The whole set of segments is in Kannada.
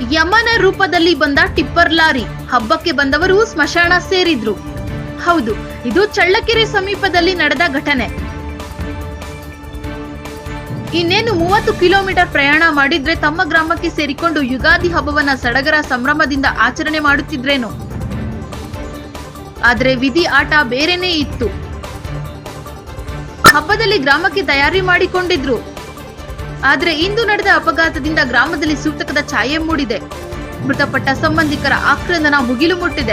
ಯಮನ ರೂಪದಲ್ಲಿ ಬಂದ ಟಿಪ್ಪರ್ ಲಾರಿ ಹಬ್ಬಕ್ಕೆ ಬಂದವರು ಸ್ಮಶಾನ ಸೇರಿದ್ರು. ಹೌದು, ಇದು ಚಳ್ಳಕೆರೆ ಸಮೀಪದಲ್ಲಿ ನಡೆದ ಘಟನೆ. ಇನ್ನೇನು ಮೂವತ್ತು ಕಿಲೋಮೀಟರ್ ಪ್ರಯಾಣ ಮಾಡಿದ್ರೆ ತಮ್ಮ ಗ್ರಾಮಕ್ಕೆ ಸೇರಿಕೊಂಡು ಯುಗಾದಿ ಹಬ್ಬವನ್ನ ಸಡಗರ ಸಂಭ್ರಮದಿಂದ ಆಚರಣೆ ಮಾಡುತ್ತಿದ್ರೇನು? ಆದ್ರೆ ವಿಧಿ ಆಟ ಬೇರೆನೇ ಇತ್ತು. ಹಬ್ಬದಲ್ಲಿ ಗ್ರಾಮಕ್ಕೆ ತಯಾರಿ ಮಾಡಿಕೊಂಡಿದ್ರು. ಆದ್ರೆ ಇಂದು ನಡೆದ ಅಪಘಾತದಿಂದ ಗ್ರಾಮದಲ್ಲಿ ಸೂತಕದ ಛಾಯೆ ಮೂಡಿದೆ. ಮೃತಪಟ್ಟ ಸಂಬಂಧಿಕರ ಆಕ್ರಂದನ ಮುಗಿಲು ಮುಟ್ಟಿದೆ.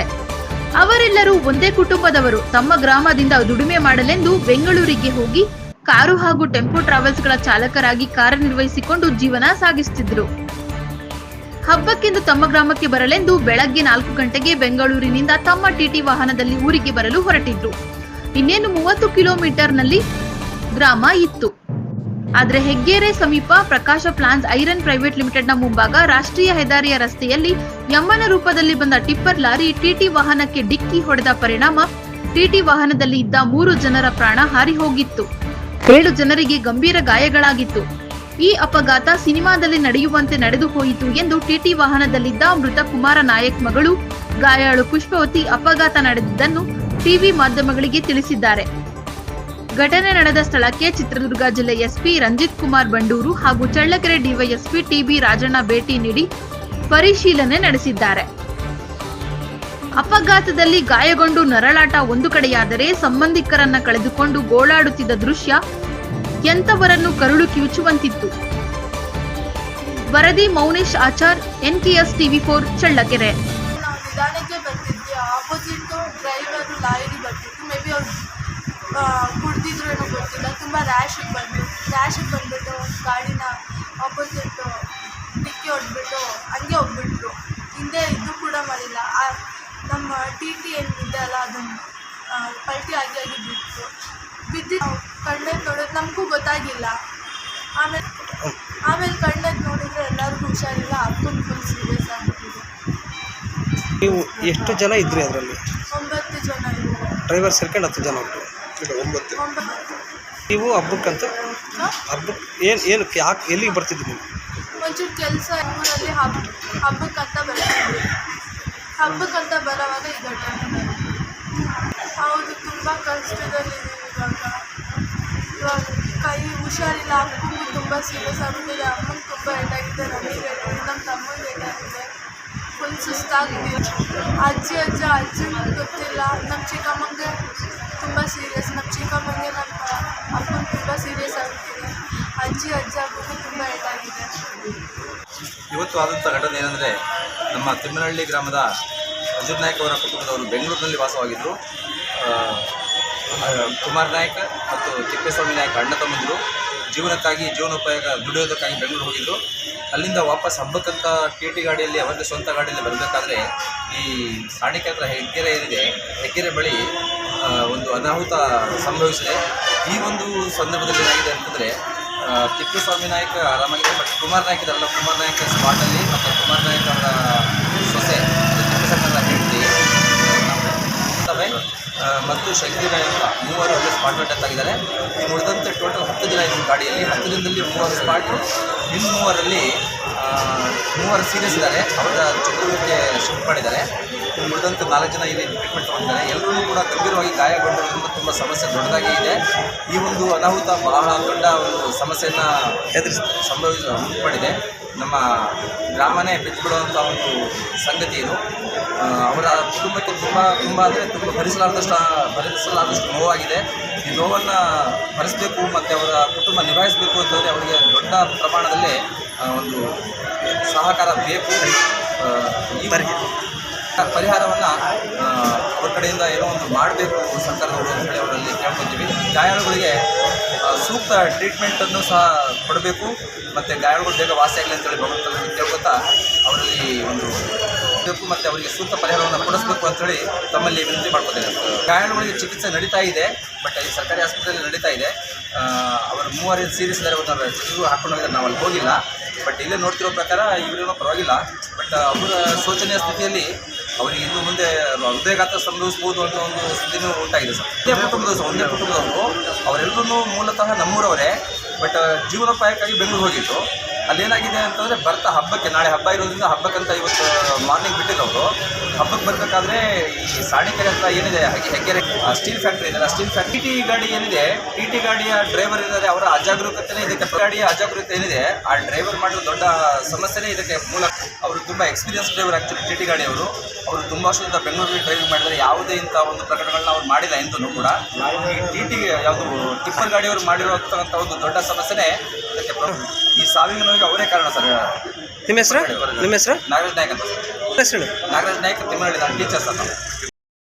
ಅವರೆಲ್ಲರೂ ಒಂದೇ ಕುಟುಂಬದವರು. ತಮ್ಮ ಗ್ರಾಮದಿಂದ ದುಡಿಮೆ ಮಾಡಲೆಂದು ಬೆಂಗಳೂರಿಗೆ ಹೋಗಿ ಕಾರು ಹಾಗೂ ಟೆಂಪೋ ಟ್ರಾವೆಲ್ಸ್ಗಳ ಚಾಲಕರಾಗಿ ಕಾರ್ಯನಿರ್ವಹಿಸಿಕೊಂಡು ಜೀವನ ಸಾಗಿಸುತ್ತಿದ್ದರು. ಹಬ್ಬಕ್ಕೆಂದು ತಮ್ಮ ಗ್ರಾಮಕ್ಕೆ ಬರಲೆಂದು ಬೆಳಗ್ಗೆ ನಾಲ್ಕು ಗಂಟೆಗೆ ಬೆಂಗಳೂರಿನಿಂದ ತಮ್ಮ ಟಿಟಿ ವಾಹನದಲ್ಲಿ ಊರಿಗೆ ಬರಲು ಹೊರಟಿದ್ರು. ಇನ್ನೇನು ಮೂವತ್ತು ಕಿಲೋಮೀಟರ್ನಲ್ಲಿ ಗ್ರಾಮ ಇತ್ತು. ಆದ್ರೆ ಹೆಗ್ಗೇರೆ ಸಮೀಪ ಪ್ರಕಾಶ ಪ್ಲಾನ್ಸ್ ಐರನ್ ಪ್ರೈವೇಟ್ ಲಿಮಿಟೆಡ್ನ ಮುಂಭಾಗ ರಾಷ್ಟ್ರೀಯ ಹೆದ್ದಾರಿಯ ರಸ್ತೆಯಲ್ಲಿ ಯಮ್ಮನ ರೂಪದಲ್ಲಿ ಬಂದ ಟಿಪ್ಪರ್ ಲಾರಿ ಟಿಟಿ ವಾಹನಕ್ಕೆ ಡಿಕ್ಕಿ ಹೊಡೆದ ಪರಿಣಾಮ. ಟಿಟಿ ವಾಹನದಲ್ಲಿ ಇದ್ದ ಮೂರು ಜನರ ಪ್ರಾಣ ಹಾರಿ ಹೋಗಿತ್ತು. ಏಳು ಜನರಿಗೆ ಗಂಭೀರ ಗಾಯಗಳಾಗಿತ್ತು. ಈ ಅಪಘಾತ ಸಿನಿಮಾದಲ್ಲಿ ನಡೆಯುವಂತೆ ನಡೆದು ಹೋಯಿತು ಎಂದು ಟಿಟಿ ವಾಹನದಲ್ಲಿದ್ದ ಮೃತ ಕುಮಾರ ನಾಯಕ್ ಮಗಳು. ಗಾಯಾಳು ಪುಷ್ಪವತಿ ಅಪಘಾತ ನಡೆದಿದ್ದನ್ನು ಟಿವಿ ಮಾಧ್ಯಮಗಳಿಗೆ ತಿಳಿಸಿದ್ದಾರೆ. ಘಟನೆ ನಡೆದ ಸ್ಥಳಕ್ಕೆ ಚಿತ್ರದುರ್ಗ ಜಿಲ್ಲೆ ಎಸ್ಪಿ ರಂಜಿತ್ ಕುಮಾರ್ ಬಂಡೂರು ಹಾಗೂ ಚಳ್ಳಕೆರೆ ಡಿವೈಎಸ್ಪಿ ಟಿಬಿ ರಾಜಣ್ಣ ಭೇಟಿ ನೀಡಿ ಪರಿಶೀಲನೆ ನಡೆಸಿದ್ದಾರೆ. ಅಪಘಾತದಲ್ಲಿ ಗಾಯಗೊಂಡು ನರಳಾಟ ಒಂದು ಕಡೆಯಾದರೆ ಸಂಬಂಧಿಕರನ್ನ ಕಳೆದುಕೊಂಡು ಗೋಳಾಡುತ್ತಿದ್ದ ದೃಶ್ಯ ಎಂತವರನ್ನು ಕರುಳು ಕಿವುಚುವಂತಿತ್ತು. ವರದಿ Mounesh Achar NKS TV four, Challakere. ಕುಡ್ದಿದ್ರು ಏನೋ ಗೊತ್ತಿಲ್ಲ. ತುಂಬ ರ್ಯಾಶಿಗೆ ಬಂದು ರ್ಯಾಶಿಗೆ ಬಂದ್ಬಿಟ್ಟು ಗಾಡಿನ ಆಪೋಸಿಟ್ ಡಿಕ್ಕಿ ಹೊಡೆದ್ಬಿಟ್ಟು ಹಂಗೆ ಹೋಗ್ಬಿಟ್ರು. ಹಿಂದೆ ಇದು ಕೂಡ ಮಾಡಿಲ್ಲ. ಆ ನಮ್ಮ ಟಿ ಟಿ ಏನಿದೆ ಅಲ್ಲ ಅದನ್ನು ಪಲ್ಟಿ ಆಗಿ ಆಗಿ ಬಿತ್ತು ಬಿದ್ದು ಕಣ್ಣೆದ್ದು ನೋಡೋದು ನಮಗೂ ಗೊತ್ತಾಗಿಲ್ಲ. ಆಮೇಲೆ ಆಮೇಲೆ ಕಣ್ಣೆ ನೋಡಿದ್ರೆ ಎಲ್ಲರಿಗೂ ಹುಷಾರಿಲ್ಲ. ಅದಕ್ಕೊಂದು ಫುಲ್ ಸೀರಿಯಸ್ ಆಗಿಬಿಟ್ಟಿದೆ. ನೀವು ಎಷ್ಟು ಜನ ಇದ್ರಿ ಅದರಲ್ಲಿ? ಒಂಬತ್ತು ಜನ ಇದ್ದಾರೆ ಡ್ರೈವರ್ ಸೇರ್ಕೊಂಡು ಹತ್ತು ಜನ ಉಂಟು ಒಂಬತ್ತು ನೀವು ಹಬ್ಬಕ್ಕಂತ? ಹಬ್ಬಕ್ಕೆ ಏನು ಏನಕ್ಕೆ ಯಾಕೆ ಎಲ್ಲಿಗೆ ಬರ್ತಿದ್ರಿ ನೀವು? ಒಂಚೂರು ಕೆಲಸ ಊರಲ್ಲಿ ಹಬ್ಬ ಹಬ್ಬಕ್ಕಂತ ಬರ್ತಿದ್ವಿ ಹಬ್ಬಕ್ಕಂತ ಬರೋವಾಗ ಈ ಘಟನೆ. ಹೌದು ತುಂಬ ಕಷ್ಟದಲ್ಲಿದ್ದೀವಿ ಇವಾಗ. ಇವಾಗ ಕೈ ಹುಷಾರಿಲ್ಲ ಅಪ್ಪಂಗೂ ತುಂಬ ಸೀರಿಯಸ್ ಆಗ್ಬಿಟ್ಟಿದೆ. ಅಮ್ಮಂಗೆ ತುಂಬ ಏಟಾಗಿದೆ ನನಗೆ ನಮ್ಮ ತಮ್ಮಂಗೆ ಏಟಾಗಿದೆ ಫುಲ್ ಸುಸ್ತಾಗಿದೆ. ಅಜ್ಜಿ, ಅಜ್ಜ, ಅಜ್ಜಿ ಗೊತ್ತಿಲ್ಲ. ನಮ್ಮ ಚಿಕ್ಕಮ್ಮಂಗೆ ತುಂಬ ಸೀರಿಯಸ್ ನಮ್ಮ ಚಿಕ್ಕಮ್ಮಂಗೆ ನಮ್ಮ ಅಪ್ಪನ ತುಂಬ ಸೀರಿಯಸ್ ಆಗ್ತೀನಿ ಅಜ್ಜಿ, ಅಜ್ಜ ಅಜ್ಜಗೂ ತುಂಬ ಏಟಾಗಿದೆ ಇವತ್ತು ಆದಂಥ ಘಟನೆ ಏನಂದರೆ, ನಮ್ಮ ತಿಮ್ಮನಹಳ್ಳಿ ಗ್ರಾಮದ ಅಜುರ್ ನಾಯಕ್ ಅವರ ಕುಟುಂಬದವರು ಬೆಂಗಳೂರಿನಲ್ಲಿ ವಾಸವಾಗಿದ್ದರು ಕುಮಾರ್ ನಾಯಕ್ ಮತ್ತು ತಿಪ್ಪೇಸ್ವಾಮಿ ನಾಯಕ್ ಅಣ್ಣ ತಮ್ಮಂದರು ಜೀವನಕ್ಕಾಗಿ ಜೀವನೋಪಾಯ ದುಡಿಯೋದಕ್ಕಾಗಿ ಬೆಂಗಳೂರು ಹೋಗಿದ್ದರು ಅಲ್ಲಿಂದ ವಾಪಸ್ ಹಬ್ಬಕ್ಕಂತ ಕೆ ಟಿ ಗಾಡಿಯಲ್ಲಿ ಅವರದೇ ಸ್ವಂತ ಗಾಡಿಯಲ್ಲಿ ಬರಬೇಕಾದ್ರೆ ಈ ಸಾಣಿಕೆ ಹತ್ರ ಹೆಗ್ಗೆರೆ ಏನಿದೆ, ಹೆಗ್ಗೆರೆ ಬಳಿ ಒಂದು ಅನಾಹುತ ಸಂಭವಿಸಿದೆ. ಈ ಒಂದು ಸಂದರ್ಭದಲ್ಲಿ ಏನಾಗಿದೆ ಅಂತಂದರೆ ತಿಪ್ಪೇಸ್ವಾಮಿ ನಾಯಕ ಆರಾಮಾಗಿದೆ ಬಟ್ ಕುಮಾರ್ ನಾಯಕ್ ಇದಲ್ಲ ಕುಮಾರ್ ನಾಯಕ್ ಸ್ಪಾಟಲ್ಲಿ ಮತ್ತು ಕುಮಾರ್ ನಾಯಕ್ ಅವರ ಸೊಸೆ. ಮತ್ತು ಶಕ್ತಿ ನಾಯಕ ಮೂವರು ಅಲ್ಲಿ ಸ್ಪಾಟ್ ಔಟ್ ಆಗಿದ್ದಾರೆ ಇನ್ನು ಉಳಿದಂತೆ ಟೋಟಲ್ ಹತ್ತು ಜನ ಇದ್ದಾರೆ ಗಾಡಿಯಲ್ಲಿ. ಹತ್ತು ದಿನದಲ್ಲಿ ಮೂವರು ಸ್ಪಾಟು ಇನ್ನು ಮೂವರಲ್ಲಿ ಮೂವರು ಸೀರಿಯಸ್ ಇದ್ದಾರೆ. ಅವರ ಚಿತ್ರದುರ್ಗಕ್ಕೆ ಶಿಫ್ಟ್ ಮಾಡಿದ್ದಾರೆ. ಉಳಿದಂತೆ ನಾಲ್ಕು ಜನ ಇಲ್ಲಿ ಟ್ರೀಟ್ಮೆಂಟ್ ತೊಗೊಂಡಿದ್ದಾರೆ. ಎಲ್ಲರೂ ಕೂಡ ಗಂಭೀರವಾಗಿ ಗಾಯಗೊಂಡಿರೋದ್ರಿಂದ ತುಂಬ ಸಮಸ್ಯೆ ದೊಡ್ಡದಾಗಿ ಇದೆ. ಈ ಒಂದು ಅನಾಹುತ ಬಹಳ ದೊಡ್ಡ ಒಂದು ಸಮಸ್ಯೆಯನ್ನು ಎದುರಿಸ ಸಂಭವಿಸ ನಮ್ಮ ಗ್ರಾಮನೇ ಬಿಚ್ಚಿಬಿಡುವಂಥ ಒಂದು ಸಂಗತಿ ಇದು. ಅವರ ಕುಟುಂಬಕ್ಕೆ ತುಂಬ ತುಂಬ ಅಂದರೆ ತುಂಬ ಭರಿಸಲಾರದಷ್ಟು ಭರಿಸಲಾರದಷ್ಟು ನೋವಾಗಿದೆ. ಈ ನೋವನ್ನು ಭರಿಸಬೇಕು ಮತ್ತು ಅವರ ಕುಟುಂಬ ನಿಭಾಯಿಸಬೇಕು ಅಂತಂದರೆ ಅವರಿಗೆ ದೊಡ್ಡ ಪ್ರಮಾಣದಲ್ಲಿ ಒಂದು ಸಹಕಾರ ಬೇಕು. ಈ ಪರಿಹಾರವನ್ನು ಅವ್ರ ಕಡೆಯಿಂದ ಏನೋ ಒಂದು ಮಾಡಬೇಕು ಸರ್ಕಾರದವರು ಅಂತ ಹೇಳಿ ಅವರಲ್ಲಿ ಕೇಳ್ಕೊತೀವಿ. ಗಾಯಾಳುಗಳಿಗೆ ಸೂಕ್ತ ಟ್ರೀಟ್ಮೆಂಟನ್ನು ಸಹ ಕೊಡಬೇಕು. ಮತ್ತು ಗಾಯಗಳು ಬೇಗ ವಾಸಿ ಆಗಲಿ ಅಂತೇಳಿ ಭಗವಂತನಲ್ಲಿ ಕೇಳ್ಕೊತಾ ಅವರಲ್ಲಿ ಒಂದು ಬೇಕು ಮತ್ತು ಅವರಿಗೆ ಸೂಕ್ತ ಪರಿಹಾರವನ್ನು ಕೊಡಿಸ್ಬೇಕು ಅಂತೇಳಿ ತಮ್ಮಲ್ಲಿ ವಿನಂತಿ ಮಾಡ್ಕೋತೇನೆ ಗಾಯಗಳಿಗೆ ಚಿಕಿತ್ಸೆ ನಡೀತಾ ಇದೆ, ಬಟ್ ಈ ಸರ್ಕಾರಿ ಆಸ್ಪತ್ರೆಯಲ್ಲಿ ನಡೀತಾ ಇದೆ. ಅವರು ಮೂವರಿಂದ ಸೀರಿಯಸ್ ಇದ್ದಾರೆ ಒಂದು ಚಿಕಿತ್ಸೆ ಹಾಕೊಂಡು ಹೋಗಿದ್ದಾರೆ. ನಾವು ಅಲ್ಲಿ ಹೋಗಿಲ್ಲ. ಬಟ್ ಇಲ್ಲೇ ನೋಡ್ತಿರೋ ಪ್ರಕಾರ ಇವರೇನೋ ಪರವಾಗಿಲ್ಲ. ಬಟ್ ಅವರ ಶೋಚನೆಯ ಸ್ಥಿತಿಯಲ್ಲಿ ಅವರಿಗೆ ಇನ್ನು ಮುಂದೆ ಹೃದಯಘಾತ ಸಂಭವಿಸ್ಬೋದು ಅನ್ನೋ ಒಂದು ಸ್ಥಿತಿನೂ ಉಂಟಾಗಿದೆ ಸರ್. ಒಂದೇ ಕುಟುಂಬದವರು ಒಂದೇ ಕುಟುಂಬದವರು ಅವರೆಲ್ಲರೂ ಮೂಲತಃ ನಮ್ಮೂರವರೇ. ಬಟ್ ಜೀವನೋಪಾಯಕ್ಕಾಗಿ ಬೆಂಗಳೂರು ಹೋಗಿತ್ತು ಅಲ್ಲೇನಾಗಿದೆ ಅಂತಂದರೆ ಬರ್ತಾ ಹಬ್ಬಕ್ಕೆ, ನಾಳೆ ಹಬ್ಬ ಇರೋದ್ರಿಂದ ಹಬ್ಬಕ್ಕಂತ ಇವತ್ತು ಮಾರ್ನಿಂಗ್ ಬಿಟ್ಟಿರೋರು ಹಬ್ಬಕ್ಕೆ ಬರಬೇಕಾದ್ರೆ ಈ ಸಾಣಿಕೆರೆ ಅಂತ ಏನಿದೆ, ಹಾಗೆ ಹೆಗ್ಗೆರೆ ಸ್ಟೀಲ್ ಫ್ಯಾಕ್ಟ್ರಿ ಇದೆ ಸ್ಟೀಲ್ ಫ್ಯಾಕ್ಟ್ರಿ ಟಿ ಗಾಡಿ ಏನಿದೆ ಟಿ ಟಿ ಗಾಡಿಯ ಡ್ರೈವರ್ ಇದ್ದಾರೆ, ಅವರ ಅಜಾಗರೂಕತೆನೇ ಇದಕ್ಕೆ ಗಾಡಿಯ ಅಜಾಗರೂಕತೆ ಏನಿದೆ, ಆ ಡ್ರೈವರ್ ಮಾಡಿರೋ ದೊಡ್ಡ ಸಮಸ್ಯೆನೇ ಇದಕ್ಕೆ ಮೂಲ. ಅವರು ತುಂಬ ಎಕ್ಸ್ಪೀರಿಯನ್ಸ್ ಡ್ರೈವರ್ ಆಗ್ತಾರೆ ಟಿ ಟಿ ಗಾಡಿಯವರು ಅವರು. ತುಂಬ ವರ್ಷದಿಂದ ಬೆಂಗಳೂರಿಗೆ ಡ್ರೈವಿಂಗ್ ಮಾಡಿದರೆ ಯಾವುದೇ ಇಂಥ ಒಂದು ಪ್ರಕರಣಗಳನ್ನ ಅವ್ರು ಮಾಡಿಲ್ಲ ಎಂದೂ ಕೂಡ. ಈ ಟಿ ಟಿ ಯಾವುದು ಟಿಪ್ಪರ್ ಗಾಡಿಯವರು ಮಾಡಿರೋಂಥ ಒಂದು ದೊಡ್ಡ ಸಮಸ್ಯೆನೇ ಇದಕ್ಕೆ ಈ ಸಾವಿನ ಅವರೇ ಕಾರಣ ಸರ್. ನಿಮ್ಮ ಹೆಸರು? ನಿಮ್ಮ ಹೆಸರು? ನಾಗರಾಜ್ ನಾಯ್ಕ ಅಂತ ಸರ್. ಹೆಸರು ನಾಗರಾಜ್ ನಾಯ್ಕ ತಿಮ್ಮನಹಳ್ಳಿ ನಾನು ಟೀಚರ್ ಸರ್ ನಾನು